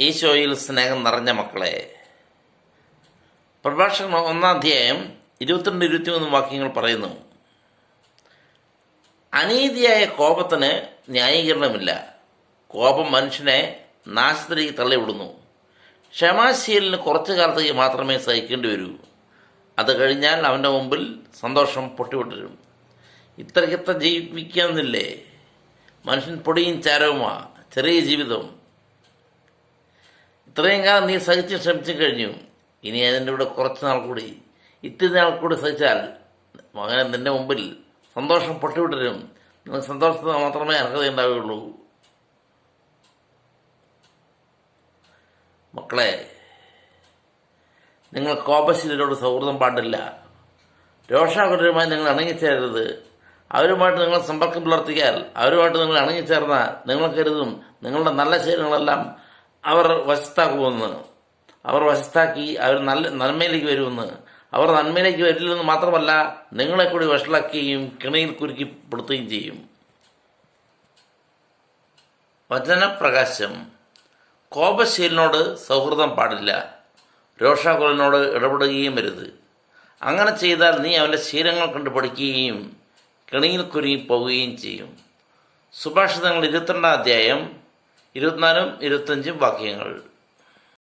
ഈശോയിൽ സ്നേഹം നിറഞ്ഞ മക്കളെ പ്രഭാഷണം ഒന്നാം അധ്യായം ഇരുപത്തിരണ്ട് ഇരുപത്തിമൂന്ന് വാക്യങ്ങൾ പറയുന്നു. അനീതിയായ കോപത്തിന് ന്യായീകരണമില്ല. കോപം മനുഷ്യനെ നാശത്തിലേക്ക് തള്ളിവിടുന്നു. ക്ഷമാശീലിന് കുറച്ചു കാലത്തേക്ക് മാത്രമേ സഹിക്കേണ്ടി വരൂ. അത് കഴിഞ്ഞാൽ അവന്റെ മുമ്പിൽ സന്തോഷം പൊട്ടിവിട്ടരും. ഇത്രയ്ക്കത്ര ജീവിക്കാമെന്നില്ലേ മനുഷ്യൻ പൊടിയും ചാരവുമാ. ചെറിയ ജീവിതം. ഇത്രയും കാലം നീ സഹിച്ച് ശ്രമിച്ചു കഴിഞ്ഞു ഇനി അതിന്റെ കൂടെ കുറച്ച് നാൾ കൂടി. ഇത്തിരി നാൾ കൂടി സഹിച്ചാൽ മകനെ നിന്റെ മുമ്പിൽ സന്തോഷം പൊട്ടിവിട്ടരും നിനക്ക് സന്തോഷത്തിന് മാത്രമേ അർഹതയുണ്ടാവുകയുള്ളൂ മക്കളെ നിങ്ങൾ കോപശീലരോട് സൗഹൃദം പാടില്ല. രോഷാകുലരുമായി നിങ്ങൾ അണങ്ങിച്ചേരരുത്. അവരുമായിട്ട് നിങ്ങൾ സമ്പർക്കം പുലർത്തിയാൽ അവരുമായിട്ട് നിങ്ങൾ അണങ്ങിച്ചേർന്നാൽ നിങ്ങൾ കരുതും നിങ്ങളുടെ നല്ല ശീലങ്ങളെല്ലാം അവർ വശത്താക്കുമെന്ന് അവർ വശത്താക്കി അവർ നല്ല നന്മയിലേക്ക് വരുമെന്ന്. അവർ നന്മയിലേക്ക് വരില്ലെന്ന് മാത്രമല്ല നിങ്ങളെ കൂടി വഷളാക്കുകയും കിണയിൽ കുരുക്കിപ്പെടുത്തുകയും ചെയ്യും. വചനപ്രകാശം. കോപശീലിനോട് സൗഹൃദം പാടില്ല. രോഷാകുലനോട് ഇടപെടുകയും വരുത് അങ്ങനെ ചെയ്താൽ നീ അവന്റെ ശീലങ്ങൾ കണ്ട് പഠിക്കുകയും കിണിയിൽ കുരുങ്ങി പോവുകയും ചെയ്യും. സുഭാഷിതങ്ങൾ ഇരുപത്തിരണ്ടാം അധ്യായം ഇരുപത്തിനാലും ഇരുപത്തഞ്ചും വാക്യങ്ങൾ.